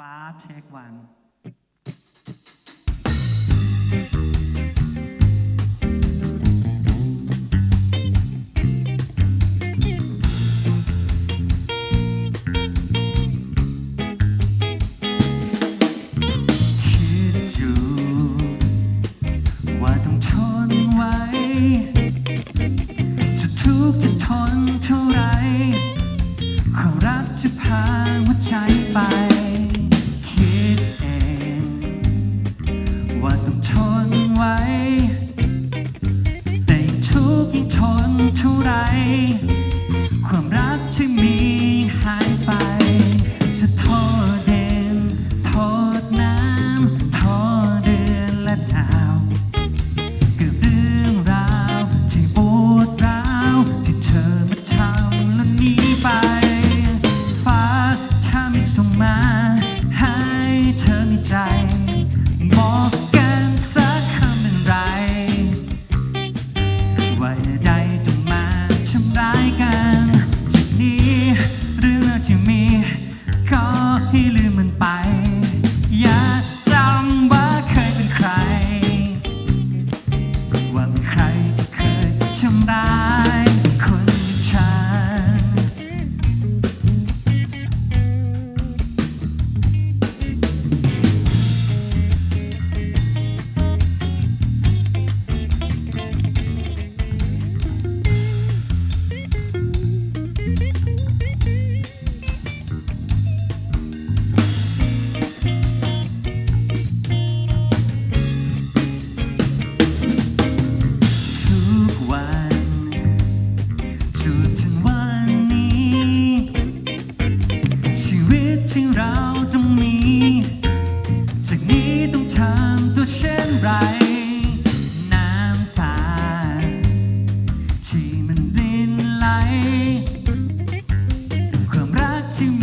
ป้าเช็ควันจะทนเท่าไรความรักจะพาหัวใจไป นเท่าไร ความรักที่มีหายไป จะโทษเด่นโทษน้ำโทษเดือนและดาวเกือบเรื่องราวที่ปวดร้าวที่เธอมาทำและหนีไป ฟ้าถ้าไม่ส่งมา ให้เธอมีใจบอก bye ก็เช่นไร น้ำตา ที่มันรินไหล ความรักที่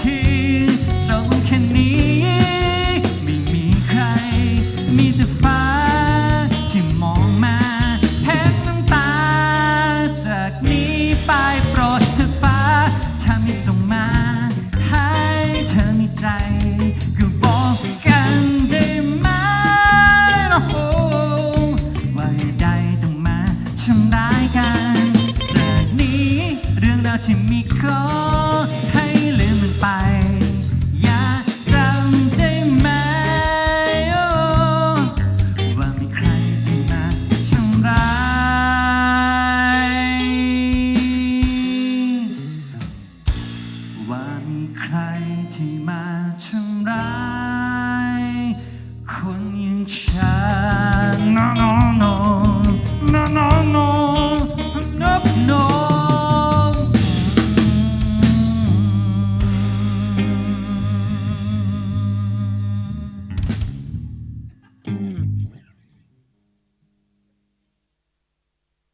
ทีจบแค่นี้ ไม่มีใคร มีแต่ฟ้า ที่มองมาเห็นน้ำตา จากนี้ไปโปรดเธอฟ้า ถ้าไม่ส่งมา ให้เธอมีใจ